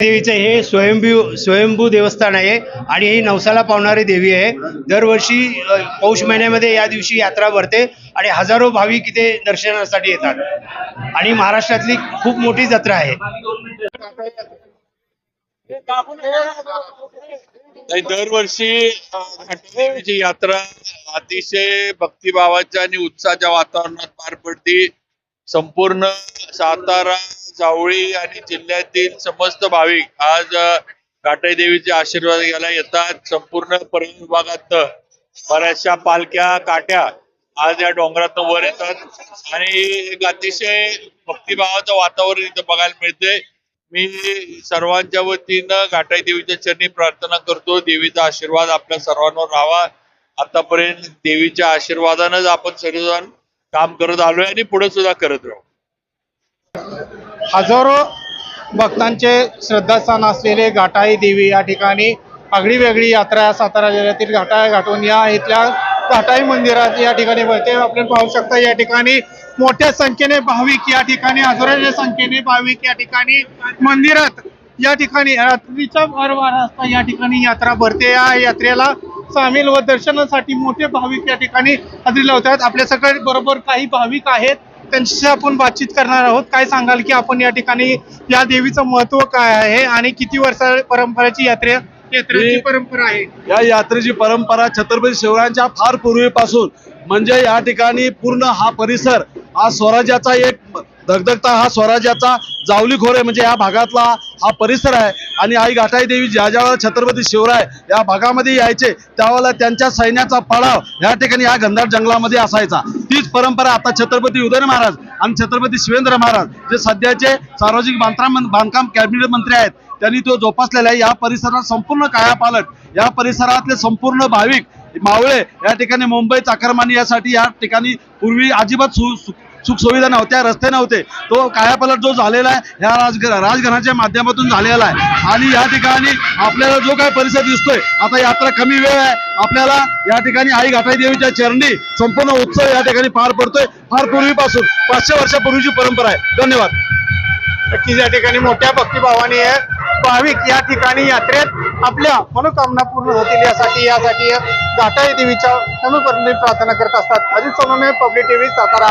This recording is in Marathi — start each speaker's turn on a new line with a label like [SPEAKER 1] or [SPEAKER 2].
[SPEAKER 1] देवीचं हे स्वयंभू स्वयंभू देवस्थान आहे आणि ही नवसाला पावणारी देवी आहे. दरवर्षी पौष महिन्यामध्ये या दिवशी यात्रा भरते आणि हजारो भाविक इथे दर्शनासाठी येतात. आणि महाराष्ट्रातली खूप मोठी जत्रा आहे.
[SPEAKER 2] नाही, दरवर्षी अं, घाटदेवीची यात्रा अतिशय भक्तिभावाच्या आणि उत्साहाच्या वातावरणात पार पडते. संपूर्ण सातारा जावळी आणि जिल्ह्यातील समस्त भाविक आज अं, घाटाई देवीचे आशीर्वाद घ्यायला येतात. संपूर्ण पर्यटन विभागात बऱ्याचशा पालख्या काट्या आज या डोंगरातून वर येतात. आणि एक अतिशय भक्तिभावाचं वातावरण इथं बघायला मिळते मी सर्वांच्या वतीनं घाटाई देवीच्या चरणी प्रार्थना करतो. देवीचा आशीर्वाद आपल्या सर्वांवर राहावा. आतापर्यंत देवीच्या आशीर्वादानंच आपण सर्वजण काम करत आलोय आणि पुढे सुद्धा करत राहू.
[SPEAKER 3] हजारो भक्तांचे श्रद्धास्थान असलेले घाटाई देवी या ठिकाणी आगळी वेगळी यात्रा या सातारा जिल्ह्यातील घाटा घाटून या इथल्या घाटाई मंदिरात या ठिकाणी भरते. आपण पाहू शकता या ठिकाणी मोठ्या संख्येने भाविक या ठिकाणी हजारोच्या संख्येने भाविक या ठिकाणी मंदिरात या ठिकाणी रात्रीच्या भर असता या ठिकाणी यात्रा भरते. या यात्रेला सामील व दर्शनासाठी मोठे भाविक या ठिकाणी हजेरी लावतात. आपल्या सगळ्या बरोबर काही भाविक आहेत. त्यांच्याशी आपण बातचीत करणार आहोत. काय सांगाल की आपण या ठिकाणी या देवीचं महत्त्व काय आहे आणि किती वर्षा परंपरेची यात्रे यात्रेची
[SPEAKER 4] ही-
[SPEAKER 3] परंपरा आहे?
[SPEAKER 4] या यात्रेची परंपरा छत्रपती शिवरायांच्या फार पूर्वीपासून. म्हणजे या ठिकाणी पूर्ण हा परिसर हा स्वराज्याचा एक धगधगता हा स्वराज्याचा जावली खोरे म्हणजे या भागातला हा परिसर आहे. आणि आई घाटाई देवी ज्या ज्या छत्रपती शिवराय या भागामध्ये यायचे त्यावेळेला त्यांच्या सैन्याचा पडाव या ठिकाणी या गंधार जंगलामध्ये असायचा. तीच परंपरा आता छत्रपती उदय महाराज आणि छत्रपती शिवेंद्र महाराज जे सध्याचे सार्वजनिक बांधकाम बांधकाम कॅबिनेट मंत्री आहेत त्यांनी तो जोपासलेला आहे. या परिसरात संपूर्ण कायापालट या परिसरातले संपूर्ण भाविक मावळे या ठिकाणी मुंबई चाकरमानी यासाठी या ठिकाणी पूर्वी अजिबात सु सु- सुखसुविधा नव्हत्या रस्ते नव्हते. तो कायापलट जो झालेला आहे ह्या राजघ राजघराच्या माध्यमातून झालेला आहे. आणि या ठिकाणी आपल्याला जो काय परिसर दिसतोय आता यात्रा कमी वेळ आहे. आपल्याला या ठिकाणी आई घाटाई देवीच्या चरणी संपूर्ण उत्सव या ठिकाणी पार पडतोय. फार पूर्वीपासून पाचशे वर्षापूर्वीची परंपरा आहे. धन्यवाद.
[SPEAKER 3] नक्कीच या ठिकाणी मोठ्या भक्तिभावाने भाविक या ठिकाणी यात्रेत आपल्या मनोकामना पूर्ण होतील यासाठी यासाठी घाटाई देवीच्या कमी प्रार्थना करत असतात. Ajit Sonawane public TV Satara.